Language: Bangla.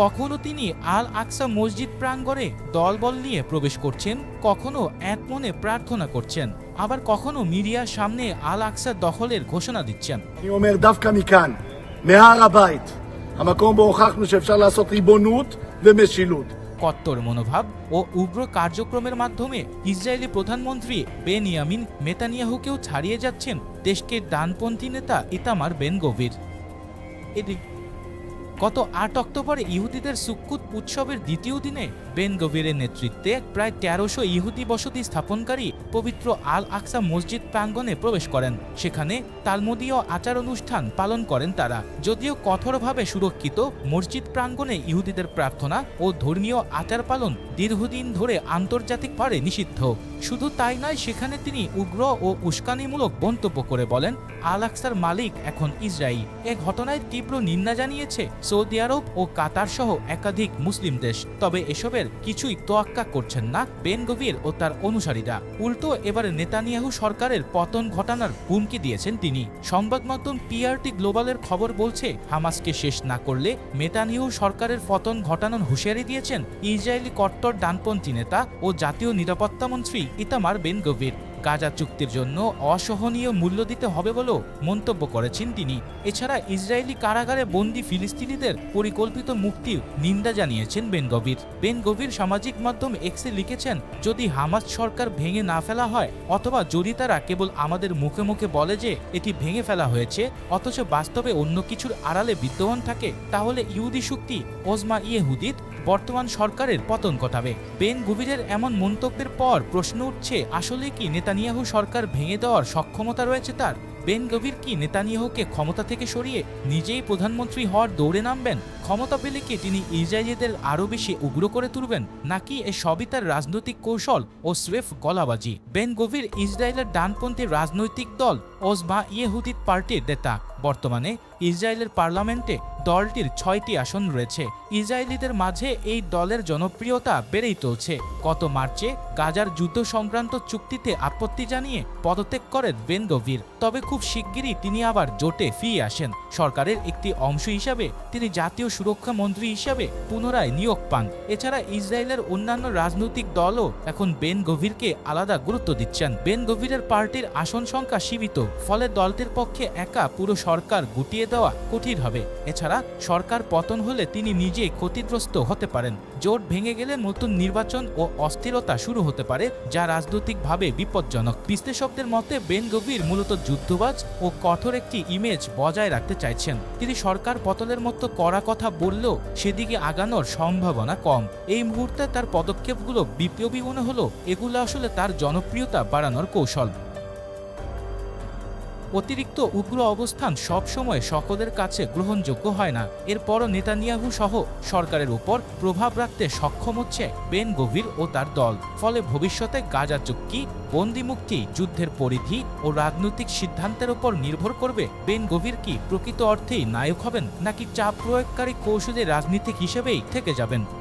কখনো তিনি আল আকসা মসজিদ প্রাঙ্গণে দলবল নিয়ে প্রবেশ করছেন কখনো এক মনে প্রার্থনা করছেন আবার কখনো মিডিয়ার সামনে আল আকসা দখলের ঘোষণা দিচ্ছেন। কট্টর মনোভাব ও উগ্র কার্যক্রমের মাধ্যমে ইসরায়েলি প্রধানমন্ত্রী বেনিয়ামিন মেতানিয়াহুকেও ছাড়িয়ে যাচ্ছেন দেশকে ডানপন্থী নেতা ইতামার বেনগভীর। এদিক গত আট অক্টোবরে ইহুদিদের সুক্কুত উৎসবের দ্বিতীয় দিনে বেন গভীরের নেতৃত্বে প্রায় তেরোশো ইহুদি বসতি স্থাপনকারী পবিত্র আল আকসা মসজিদ প্রাঙ্গণে প্রবেশ করেন। সেখানে তালমুদীয় আচার অনুষ্ঠান পালন করেন তারা। যদিও কঠোরভাবে সুরক্ষিত, মসজিদ প্রাঙ্গণে ইহুদিদের প্রার্থনা ও ধর্মীয় আচার পালন দীর্ঘদিন ধরে আন্তর্জাতিক পারে নিষিদ্ধ। শুধু তাই নয়, সেখানে তিনি উগ্র ও উস্কানিমূলক মন্তব্য করে বলেন আল আকসার মালিক এখন ইসরায়েল এ ঘটনায় তীব্র নিন্দা জানিয়েছে সৌদি আরব ও কাতার সহ একাধিক মুসলিম দেশ। তবে এসবের কিছুই তোয়াক্কা করছেন না বেন গভীর ও তার অনুসারীরা। উল্টো, এবার নেতানিয়াহু সরকারের পতন ঘটানোর হুমকি দিয়েছেন তিনি। সংবাদ মাধ্যম পিআরটি গ্লোবালের খবর বলছে, হামাসকে শেষ না করলে নেতানিয়াহু সরকারের পতন ঘটানোর হুঁশিয়ারি দিয়েছেন ইসরায়েলি কট্টর ডানপন্থী নেতা ও জাতীয় নিরাপত্তা মন্ত্রী ইতামার বেন গভীর। গাজা চুক্তির জন্য অসহনীয় মূল্য দিতে হবে বলেও মন্তব্য করেছেন তিনি। এছাড়া ইসরায়েলি কারাগারে বন্দী ফিলিস্তিনিদের পরিকল্পিত মুক্তির নিন্দা জানিয়েছেন বেন গভীর। বেন গভীর সামাজিক মাধ্যম এক্সে লিখেছেন, যদি হামাস সরকার ভেঙে না ফেলা হয়, অথবা যদি তারা কেবল আমাদের মুখে মুখে বলে যে এটি ভেঙে ফেলা হয়েছে, অথচ বাস্তবে অন্য কিছুর আড়ালে বিদ্যমান থাকে, তাহলে ইহুদি শক্তি ওজমা ইয়েহুদিত বর্তমান সরকারের পতন ঘটাবে। বেন গভীরের এমন মন্তব্যের পর প্রশ্ন উঠছে, আসলে কি নেতানিয়াহু সরকার ভেঙে দেওয়ার সক্ষমতা রয়েছে তার? বেন গভীর কি নেতানিয়াহুকে ক্ষমতা থেকে সরিয়ে নিজেই প্রধানমন্ত্রী হওয়ার দৌড়ে নামবেন? ক্ষমতা পেলে কি তিনি ইসরায়েলিদের আরও বেশি উগ্র করে তুলবেন? নাকি এ সবই তার রাজনৈতিক কৌশল ও স্রেফ গলাবাজি? বেন গভীর ইসরায়েলের ডানপন্থী রাজনৈতিক দল ওজমা ইয়েহুদিত পার্টির নেতা। বর্তমানে ইসরায়েলের পার্লামেন্টে দলটির ছয়টি আসন রয়েছে। ইসরায়েলিদের মাঝে এই দলের জনপ্রিয়তা বেড়েই চলছে। গত মার্চে গাজার যুদ্ধ সংক্রান্ত চুক্তিতে আপত্তি জানিয়ে পদত্যাগ করেন বেন গভীর। তবে খুব শিগগিরই তিনি আবার জোটে ফিরে আসেন। সরকারের একটি অংশ হিসাবে তিনি জাতীয় সুরক্ষা মন্ত্রী হিসাবে পুনরায় নিয়োগ পান। এছাড়া ইসরায়েলের অন্যান্য রাজনৈতিক দলও এখন বেন গভীরকে আলাদা গুরুত্ব দিচ্ছেন। বেন গভীরের পার্টির আসন সংখ্যা সীমিত। ফলে দলটির পক্ষে একা পুরো সরকার গুটিয়ে দেওয়া কঠিন হবে। এছাড়া সরকার পতন হলে তিনি নিজেই ক্ষতিগ্রস্ত হতে পারেন। জোট ভেঙে গেলে নতুন নির্বাচন ও অস্থিরতা শুরু হতে পারে, যা রাজনৈতিকভাবে বিপজ্জনক। বিশ্লেষকদের মতে, বেন গভীর মূলত যুদ্ধবাজ ও কঠোর একটি ইমেজ বজায় রাখতে চাইছেন। তিনি সরকার পতনের মতো কড়া কথা বললেও সেদিকে আগানোর সম্ভাবনা কম। এই মুহূর্তে তার পদক্ষেপগুলো বিপ্লবী মনে হলো এগুলো আসলে তার জনপ্রিয়তা বাড়ানোর কৌশল। অতিরিক্ত উগ্র অবস্থান সবসময় সকলের কাছে গ্রহণযোগ্য হয় না। এরপরও নেতানিয়াহু সহ সরকারের উপর প্রভাব রাখতে সক্ষম হচ্ছে বেন গভীর ও তার দল। ফলে ভবিষ্যতে গাজা চুক্তি, বন্দি মুক্তি, যুদ্ধের পরিধি ও রাজনৈতিক সিদ্ধান্তের উপর নির্ভর করবে বেন গভীর কি প্রকৃত অর্থেই নায়ক হবেন নাকি চাপ প্রয়োগকারী কৌশলী রাজনীতিক হিসেবেই থেকে যাবেন।